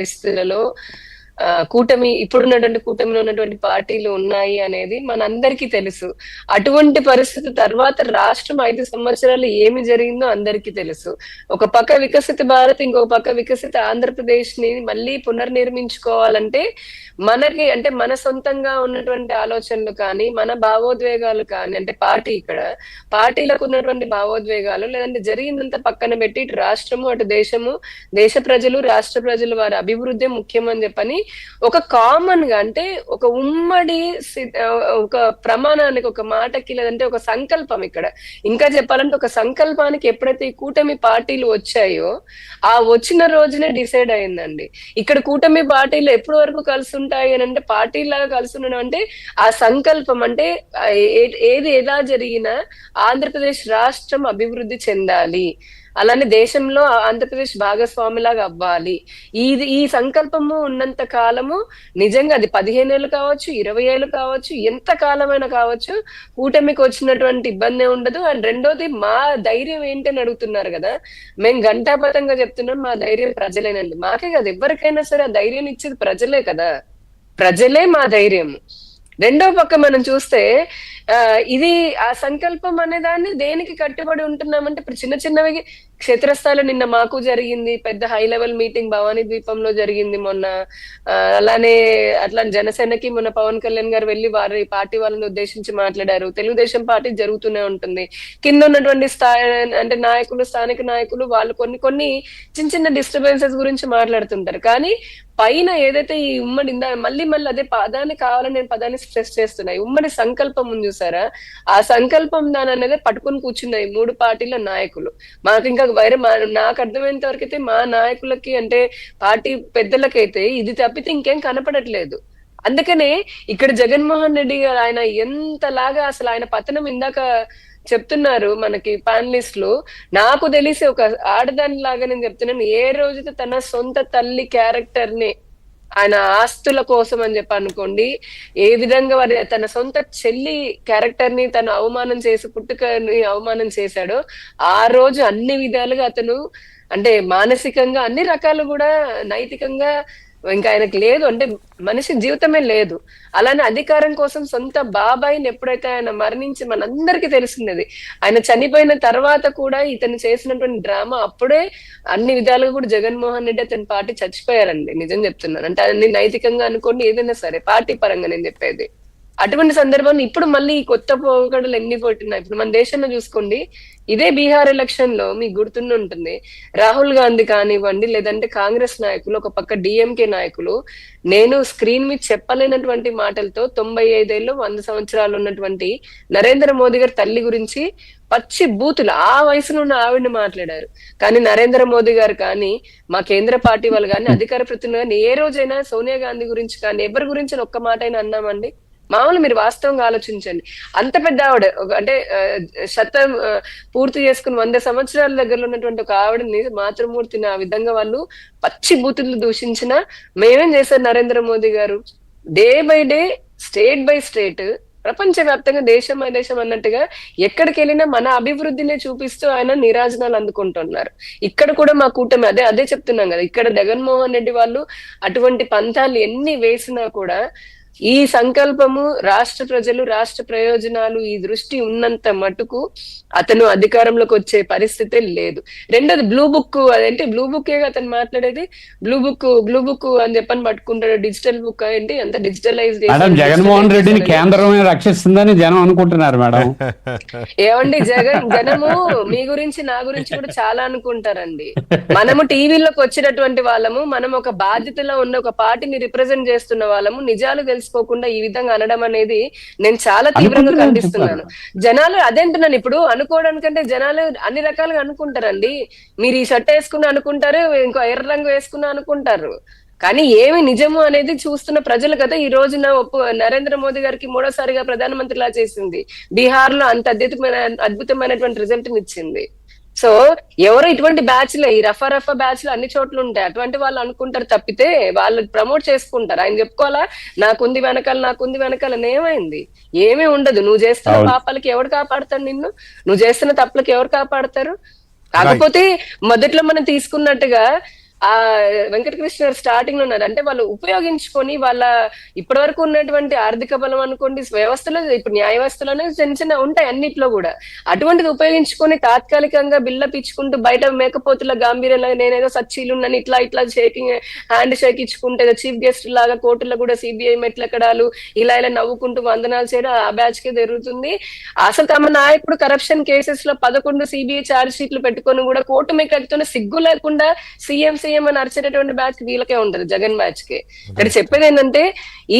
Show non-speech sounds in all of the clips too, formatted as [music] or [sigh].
పరిస్థితులలో కూటమి ఇప్పుడున్నటువంటి కూటమిలో ఉన్నటువంటి పార్టీలు ఉన్నాయి అనేది మనందరికీ తెలుసు. అటువంటి పరిస్థితి తర్వాత రాష్ట్రం ఐదు సంవత్సరాలు ఏమి జరిగిందో అందరికీ తెలుసు. ఒక పక్క వికసిత భారత్ ఇంకొక పక్క వికసిత ఆంధ్రప్రదేశ్ని మళ్ళీ పునర్నిర్మించుకోవాలంటే మనకి అంటే మన సొంతంగా ఉన్నటువంటి ఆలోచనలు కానీ మన భావోద్వేగాలు కానీ అంటే పార్టీ ఇక్కడ పార్టీలకు ఉన్నటువంటి భావోద్వేగాలు లేదంటే జరిగిందంతా పక్కన పెట్టి ఇటు రాష్ట్రము అటు దేశము దేశ ప్రజలు రాష్ట్ర ప్రజలు వారి అభివృద్ధి ముఖ్యం అని చెప్పని ఒక కామన్గా అంటే ఒక ఉమ్మడి ఒక ప్రమాణానికి ఒక మాటకి లేదంటే ఒక సంకల్పం ఇక్కడ. ఇంకా చెప్పాలంటే ఒక సంకల్పానికి ఎప్పుడైతే ఈ కూటమి పార్టీలు వచ్చాయో ఆ వచ్చిన రోజునే డిసైడ్ అయిందండి. ఇక్కడ కూటమి పార్టీలు ఎప్పటి వరకు కలిసి ఉంటాయి అని అంటే పార్టీలాగా కలిసి ఉండడం అంటే ఆ సంకల్పం అంటే ఏ- ఏది ఎలా జరిగినా ఆంధ్రప్రదేశ్ రాష్ట్రం అభివృద్ధి చెందాలి. అలానే దేశంలో ఆంధ్రప్రదేశ్ భాగస్వామిలాగా అవ్వాలి. ఇది ఈ సంకల్పము ఉన్నంత కాలము నిజంగా అది పదిహేను ఏళ్ళు కావచ్చు ఇరవై ఏళ్ళు కావచ్చు ఎంత కాలమైనా కావచ్చు కూటమికి వచ్చినటువంటి ఇబ్బంది ఉండదు. అండ్ రెండోది మా ధైర్యం ఏంటని అడుగుతున్నారు కదా మేము గంటాపతంగా చెప్తున్నాం మా ధైర్యం ప్రజలేనండి. మాకే కదా ఎవరికైనా సరే ఆ ధైర్యం ఇచ్చేది ప్రజలే కదా. ప్రజలే మా ధైర్యం రెండో పక్క మనం చూస్తే ఆ ఇది ఆ సంకల్పం అనే దాన్ని దేనికి కట్టుబడి ఉంటున్నామంటే ఇప్పుడు చిన్న చిన్నవి క్షేత్రస్థాయిలో నిన్న మాకు జరిగింది పెద్ద హై లెవెల్ మీటింగ్ భవానీ ద్వీపంలో జరిగింది మొన్న. ఆ, అలానే అట్లా జనసేనకి మొన్న పవన్ కళ్యాణ్ గారు వెళ్ళి వారి పార్టీ వాళ్ళని ఉద్దేశించి మాట్లాడారు. తెలుగుదేశం పార్టీ జరుగుతూనే ఉంటుంది. కింద ఉన్నటువంటి స్థాయి అంటే నాయకులు స్థానిక నాయకులు వాళ్ళు కొన్ని కొన్ని చిన్న చిన్న డిస్టర్బెన్సెస్ గురించి మాట్లాడుతుంటారు. కానీ పైన ఏదైతే ఈ ఉమ్మడి ఇందా మళ్ళీ మళ్ళీ అదే పదాన్ని కావాలని నేను పదాన్ని స్ట్రెస్ చేస్తున్నా. ఈ ఉమ్మడి సంకల్పం ఉంది చూసారా? ఆ సంకల్పం దాని అనేది పట్టుకొని కూర్చున్నాయి మూడు పార్టీల నాయకులు. మాకు ఇంకా వేరే నాకు అర్థమైనంత వరకు అయితే మా నాయకులకి అంటే పార్టీ పెద్దలకైతే ఇది తప్పితే ఇంకేం కనపడట్లేదు. అందుకనే ఇక్కడ జగన్మోహన్ రెడ్డి గారు ఆయన ఎంతలాగా అసలు ఆయన పతనం ఇందాక చెప్తున్నారు మనకి ప్యానలిస్టులు నాకు తెలిసి ఒక ఆడదాని లాగా నేను చెప్తున్నాను ఏ రోజుతో తన సొంత తల్లి క్యారెక్టర్ని ఆయన ఆస్తుల కోసం అని చెప్పి అనుకోండి ఏ విధంగా వారి తన సొంత చెల్లి క్యారెక్టర్ని తను అవమానం చేసి పుట్టుకని అవమానం చేశాడో ఆ రోజు అన్ని విధాలుగా అతను అంటే మానసికంగా అన్ని రకాలు కూడా నైతికంగా ఇంకా ఆయనకు లేదు అంటే మనిషి జీవితమే లేదు. అలానే అధికారం కోసం సొంత బాబాయిని ఎప్పుడైతే ఆయన మరణించి మనందరికీ తెలిసినది ఆయన చనిపోయిన తర్వాత కూడా ఇతను చేసినటువంటి డ్రామా అప్పుడే అన్ని విధాలుగా కూడా జగన్మోహన్ రెడ్డి అతని పార్టీ చచ్చిపోయారండి. నిజం చెప్తున్నాను. అంటే అన్ని నైతికంగా అనుకోండి ఏదైనా సరే పార్టీ పరంగా నేను చెప్పేది. అటువంటి సందర్భంలో ఇప్పుడు మళ్ళీ కొత్త పోకడలు ఎన్ని కొట్టినాయి ఇప్పుడు మన దేశంలో చూసుకోండి ఇదే బీహార్ ఎలక్షన్లో మీకు గుర్తుండి ఉంటుంది రాహుల్ గాంధీ కానివ్వండి లేదంటే కాంగ్రెస్ నాయకులు ఒక పక్క డిఎంకే నాయకులు నేను స్క్రీన్ మీద చెప్పలేనటువంటి మాటలతో తొంభై ఐదేళ్ళు వంద సంవత్సరాలు ఉన్నటువంటి నరేంద్ర మోదీ గారి తల్లి గురించి పచ్చి బూతులు ఆ వయసులో ఉన్న ఆవిడని మాట్లాడారు. కానీ నరేంద్ర మోదీ గారు కానీ మా కేంద్ర పార్టీ వాళ్ళు కానీ అధికార ప్రతినిధులు కానీ ఏ రోజైనా సోనియా గాంధీ గురించి కానీ ఎవరి గురించి ఒక్క మాట అయినా అన్నామండి? మామూలు మీరు వాస్తవంగా ఆలోచించండి. అంత పెద్ద ఆవిడ అంటే శతం పూర్తి చేసుకుని వంద సంవత్సరాల దగ్గరలో ఉన్నటువంటి ఒక ఆవిడని మాతృమూర్తిని ఆ విధంగా వాళ్ళు పచ్చి బూతులు దూషించిన మేమేం చేశారు నరేంద్ర మోదీ గారు? Day by day state by state ప్రపంచవ్యాప్తంగా దేశం ఆ దేశం అన్నట్టుగా ఎక్కడికి వెళ్ళినా మన అభివృద్ధినే చూపిస్తూ ఆయన నిరాజనాలు అందుకుంటున్నారు. ఇక్కడ కూడా మా కూటమి అదే అదే చెప్తున్నాం కదా ఇక్కడ జగన్మోహన్ రెడ్డి వాళ్ళు అటువంటి పంతాలు ఎన్ని వేసినా కూడా ఈ సంకల్పము రాష్ట్ర ప్రజలు రాష్ట్ర ప్రయోజనాలు ఈ దృష్టి ఉన్నంత మటుకు అతను అధికారంలోకి వచ్చే పరిస్థితే లేదు. రెండోది బ్లూ బుక్ అదేంటి? బ్లూ బుక్ అతను మాట్లాడేది? బ్లూ బుక్ బ్లూ బుక్ అని చెప్పని పట్టుకుంటాడు. డిజిటల్ బుక్ ఏంటి? అంత డిజిటలైజ్ జగన్మోహన్ రెడ్డిని కేంద్రమే రక్షిస్తుందని జనం అనుకుంటున్నారు మేడం. [laughs] ఏమండి జగన్ జనము మీ గురించి నా గురించి కూడా చాలా అనుకుంటారండి. మనము టీవీలోకి వచ్చినటువంటి వాళ్ళము మనం ఒక బాధ్యతలో ఉన్న ఒక పార్టీని రిప్రజెంట్ చేస్తున్న వాళ్ళము నిజాలు తెలుసుకోకుండా ఈ విధంగా అనడం అనేది నేను చాలా తీవ్రంగా ఖండిస్తున్నాను. జనాలు అదేంటున్నాను ఇప్పుడు అనుకోవడానికంటే జనాలు అన్ని రకాలుగా అనుకుంటారండి. మీరు ఈ షర్ట్ వేసుకుని అనుకుంటారు ఇంకో ఎర్ర రంగు వేసుకుని అనుకుంటారు. కానీ ఏమి నిజము అనేది చూస్తున్న ప్రజలు కదా ఈ రోజున ఒప్పు నరేంద్ర మోదీ గారికి మూడోసారిగా ప్రధానమంత్రిలా చేసింది. బీహార్లో అంత అద్భుతమైన అద్భుతమైనటువంటి రిజల్ట్ ఇచ్చింది. సో ఎవరు ఇటువంటి బ్యాచ్ ఈ రఫా రఫా బ్యాచ్ అన్ని చోట్ల ఉంటాయి. అటువంటి వాళ్ళు అనుకుంటారు తప్పితే వాళ్ళు ప్రమోట్ చేసుకుంటారు. ఆయన చెప్పుకోవాలా? నాకుంది వెనకాల నాకుంది వెనకాల ఏమైంది? ఏమీ ఉండదు. నువ్వు చేస్తున్న. పాపాలకి ఎవరు కాపాడతారు నిన్ను? నువ్వు చేస్తున్న తప్పులకి ఎవరు కాపాడతారు? కాకపోతే మొదట్లో మనం తీసుకున్నట్టుగా ఆ వెంకటకృష్ణ స్టార్టింగ్లో ఉన్నారు. అంటే వాళ్ళు ఉపయోగించుకొని వాళ్ళ ఇప్పటి వరకు ఉన్నటువంటి ఆర్థిక బలం అనుకోండి వ్యవస్థలో ఇప్పుడు న్యాయ వ్యవస్థలోనే చిన్న చిన్న ఉంటాయి అన్నిట్లో కూడా. అటువంటిది ఉపయోగించుకొని తాత్కాలికంగా బిల్ల పిచ్చుకుంటూ బయట మేకపోతుల గాంభీర్యంలో నేనేదో సచ్చీలున్నాను ఇట్లా ఇట్లా షేకింగ్ హ్యాండ్ షేక్ ఇచ్చుకుంటే చీఫ్ గెస్ట్ లాగా కోర్టులో కూడా సిబిఐ మెట్లెక్కడాలు ఇలా ఇలా నవ్వుకుంటూ వందనాలు చేయడం ఆ బ్యాచ్ కే జరుగుతుంది. అసలు తమ నాయకుడు కరప్షన్ కేసెస్లో పదకొండు సిబిఐ ఛార్జ్ షీట్లు పెట్టుకొని కూడా కోర్టు మీకు ఎక్కుతున్న సిగ్గు లేకుండా సిఎంసి సీఎం అని అరిచేటటువంటి బ్యాచ్ వీళ్ళకే ఉంటది జగన్ బ్యాచ్కి. ఇక్కడ చెప్పేది ఏంటంటే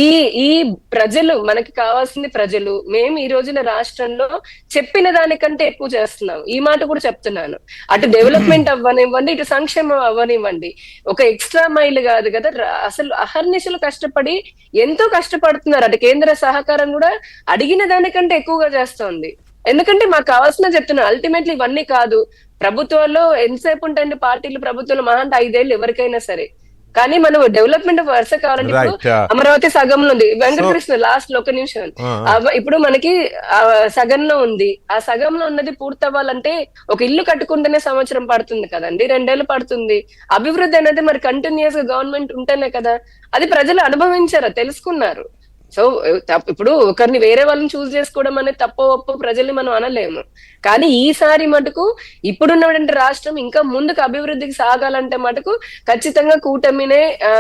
ఈ ఈ ప్రజలు మనకి కావాల్సింది ప్రజలు మేము ఈ రోజున రాష్ట్రంలో చెప్పిన దానికంటే ఎక్కువ చేస్తున్నాం. ఈ మాట కూడా చెప్తున్నాను. అటు డెవలప్మెంట్ [clears throat] అవ్వనివ్వండి ఇటు సంక్షేమం అవ్వనివ్వండి. ఒక ఎక్స్ట్రా మైల్ కాదు కదా అసలు అహర్నిశలు కష్టపడి ఎంతో కష్టపడుతున్నారు. అటు కేంద్ర సహకారం కూడా అడిగిన దానికంటే ఎక్కువగా చేస్తోంది. ఎందుకంటే మాకు కావాల్సిన చెప్తున్నా అల్టిమేట్లీ ఇవన్నీ కాదు. ప్రభుత్వాల్లో ఎంతసేపు ఉంటాయండి పార్టీలు? ప్రభుత్వంలో మహా అంటే ఐదేళ్ళు ఎవరికైనా సరే. కానీ మనం డెవలప్మెంట్ వరుస కావాలంటే ఇప్పుడు అమరావతి సగంలో ఉంది. వెంకటకృష్ణ లాస్ట్లో ఒక నిమిషం. ఇప్పుడు మనకి సగంలో ఉంది. ఆ సగంలో ఉన్నది పూర్తవ్వాలంటే ఒక ఇల్లు కట్టుకుంటేనే సంవత్సరం పడుతుంది కదండి. రెండేళ్ళు పడుతుంది. అభివృద్ధి అనేది మరి కంటిన్యూస్గా గవర్నమెంట్ ఉంటేనే కదా. అది ప్రజలు అనుభవించారు తెలుసుకున్నారు? సో ఇప్పుడు ఒకరిని వేరే వాళ్ళని చూస్ చేసుకోవడం అనేది తప్పో ఒప్పో ప్రజల్ని మనం అనలేము. కానీ ఈసారి మటుకు ఇప్పుడున్నటువంటి రాష్ట్రం ఇంకా ముందుకు అభివృద్ధికి సాగాలంటే మటుకు ఖచ్చితంగా కూటమినే ఆ,